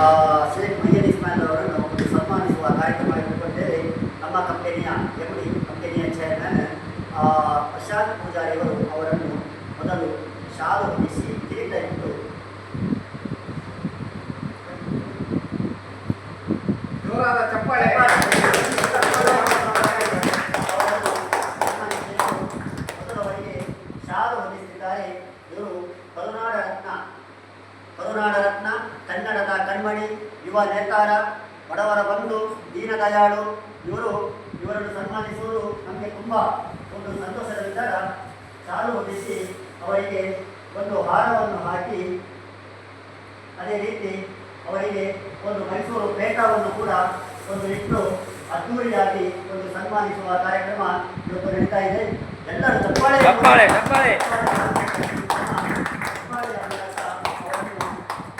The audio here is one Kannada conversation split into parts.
ಆ, ಶೇಖ್ ಮಯ್ಯದ್ ಇಸ್ಮಾಯಿಲ್ ಅವರನ್ನು ಸನ್ಮಾನಿಸುವ ಕಾರ್ಯಕ್ರಮ ಇಟ್ಟುಕೊಂಡಿದ್ದೇವೆ ನಮ್ಮ ಕಂಪನಿಯ ಎಂ ಡಿ ಕಂಪನಿಯ ಚೇರ್ಮನ್ ಪ್ರಶಾಂತ್ ಪೂಜಾರಿ ಅವರು ಅವರನ್ನು ಮೊದಲು ಶಾಲು ಹೊಂದಿಸಿ ಕಿರೀಟ ಇಟ್ಟು ಜೋರಾದ ಚಪ್ಪಾಳೆ. ಶಾಲು ಹೊಂದಿಸಿದ್ದಾರೆ. ಇವರು ಕರುನಾಡ ರತ್ನ ಕರುನಾಡ ರತ್ನ ಕನ್ನಡದ ಕಣ್ಮಣಿ ಯುವ ನೇತಾರ ಬಡವರ ಬಂಧು ದೀನದಯಾಳು ಇವರು ಇವರನ್ನು ಸನ್ಮಾನಿಸುವುದು ನಮಗೆ ತುಂಬ ಒಂದು ಸಂತೋಷದ ವಿಚಾರ ಸಾಲು ಹೊಂದಿಸಿ ಅವರಿಗೆ ಒಂದು ಹಾರವನ್ನು ಹಾಕಿ ಅದೇ ರೀತಿ ಅವರಿಗೆ ಒಂದು ಮೈಸೂರು ಪೇಟವನ್ನು ಕೂಡ ಒಂದು ಇಟ್ಟು ಅದ್ದೂರಿಯಾಗಿ ಒಂದು ಸನ್ಮಾನಿಸುವ ಕಾರ್ಯಕ್ರಮ ಇವತ್ತು ನಡೀತಾ ಇದೆ. ಎಲ್ಲರೂ ಚಪ್ಪಾಳೆ ಚಪ್ಪಾಳೆ ಚಪ್ಪಾಳೆ ಚಪ್ಪಾಳೆಯ ಮೂಲಕ ಅವರನ್ನು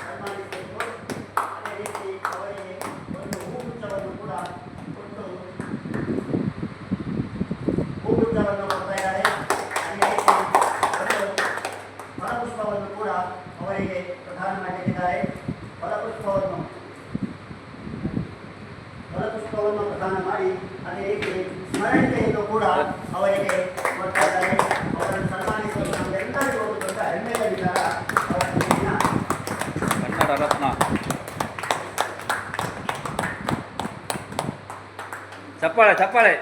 ಸನ್ಮಾನಿಸಬೇಕು ಅದೇ ರೀತಿ ಅವರಿಗೆ ಒಂದು ಹೂಗುಚ್ಛವನ್ನು ಕೂಡ ಕೊಟ್ಟು ಹೂಗುಚ್ಛವನ್ನು ಕೊಡ್ತಾ ಇದ್ದಾರೆ ಅದೇ ರೀತಿ ಒಂದು ಫಲಪುಷ್ಪವನ್ನು ಕೂಡ ಅವರಿಗೆ ಪ್ರದಾನ ಮಾಡಲಿದ್ದಾರೆ ಫಲಪುಷ್ಪವನ್ನು ಫಲಪುಷ್ಪವನ್ನು ಪ್ರದಾನ ಮಾಡಿ, ಅದೇ ರೀತಿ ಸ್ಮರಣಿಕೆಯನ್ನು ಕೂಡ ಅವರಿಗೆ ಕೊಡ್ತಾ ಇದ್ದಾರೆ ಅವರನ್ನು ಕನ್ನಡ ರತ್ನ. ಚಪ್ಪಾಳೆ ಚಪ್ಪಾಳೆ.